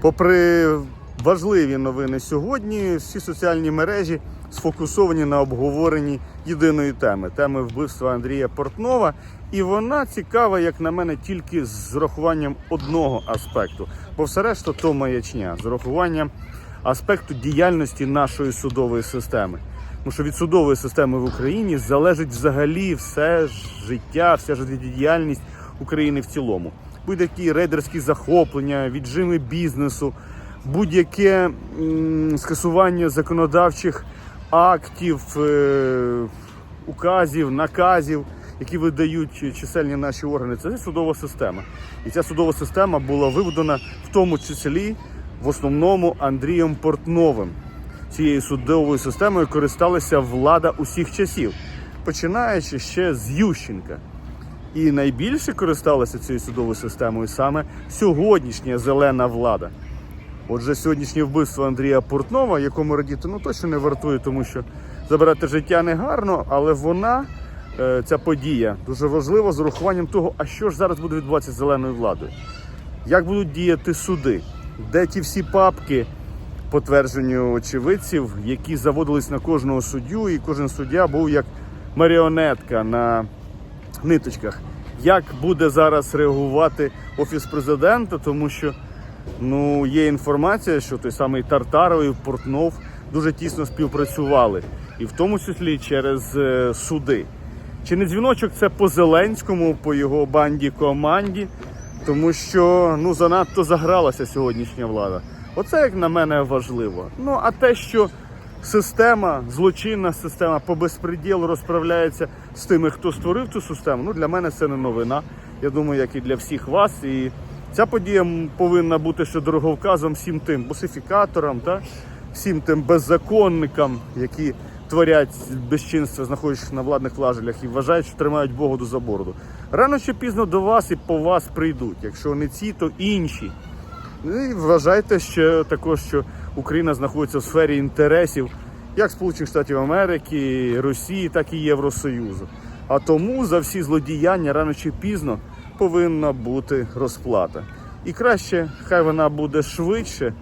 Попри важливі новини сьогодні, всі соціальні мережі сфокусовані на обговоренні єдиної теми теми вбивства Андрія Портнова. І вона цікава, як на мене, тільки з урахуванням одного аспекту, бо все решта то маячня з урахуванням аспекту діяльності нашої судової системи. Тому що від судової системи в Україні залежить взагалі все життя, вся життєдіяльність України в цілому. Будь-які рейдерські захоплення, віджими бізнесу, будь-яке скасування законодавчих актів, е, указів, наказів, які видають чисельні наші органи. Це судова система. І ця судова система була вибудована в тому числі в основному Андрієм Портновим. Цією судовою системою користалася влада усіх часів, починаючи ще з Ющенка. І найбільше користалася цією судовою системою саме сьогоднішня зелена влада. Отже, сьогоднішнє вбивство Андрія Портнова, якому радіти ну точно не вартує, тому що забирати життя не гарно, але вона, е, ця подія, дуже важлива з урахуванням того, а що ж зараз буде відбуватися з зеленою владою. Як будуть діяти суди? Де ті всі папки по твердженню очевидців, які заводились на кожного суддю, і кожен суддя був як маріонетка на ниточках. Як буде зараз реагувати офіс президента, тому що ну є інформація, що той самий Тартаров і Портнов дуже тісно співпрацювали, і в тому числі через е, суди. Чи не дзвіночок це по Зеленському, по його банді команді, тому що ну занадто загралася сьогоднішня влада. Оце як на мене важливо. Ну а те, що система, злочинна система по безпреділу розправляється з тими, хто створив цю систему. Ну для мене це не новина. Я думаю, як і для всіх вас. І ця подія повинна бути ще дороговказом всім тим босифікаторам, та всім тим беззаконникам, які творять безчинство, знаходячись на владних важелях і вважають, що тримають Богоду за бороду. Рано чи пізно до вас і по вас прийдуть. Якщо не ці, то інші. Ну і вважайте ще також, що Україна знаходиться в сфері інтересів як Сполучених Штатів Америки, Росії, так і Євросоюзу. А тому за всі злодіяння рано чи пізно повинна бути розплата. І краще, хай вона буде швидше,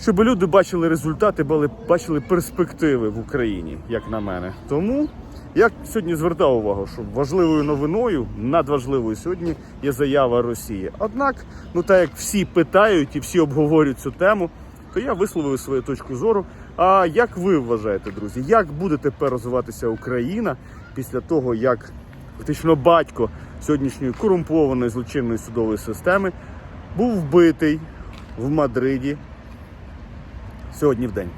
щоб люди бачили результати, бачили перспективи в Україні, як на мене. Тому я сьогодні звертав увагу, що важливою новиною, надважливою сьогодні є заява Росії. Однак, ну так як всі питають і всі обговорюють цю тему, то я висловив свою точку зору. А як ви вважаєте, друзі, як буде тепер розвиватися Україна після того, як фактично батько сьогоднішньої корумпованої злочинної судової системи був вбитий в Мадриді сьогодні в день?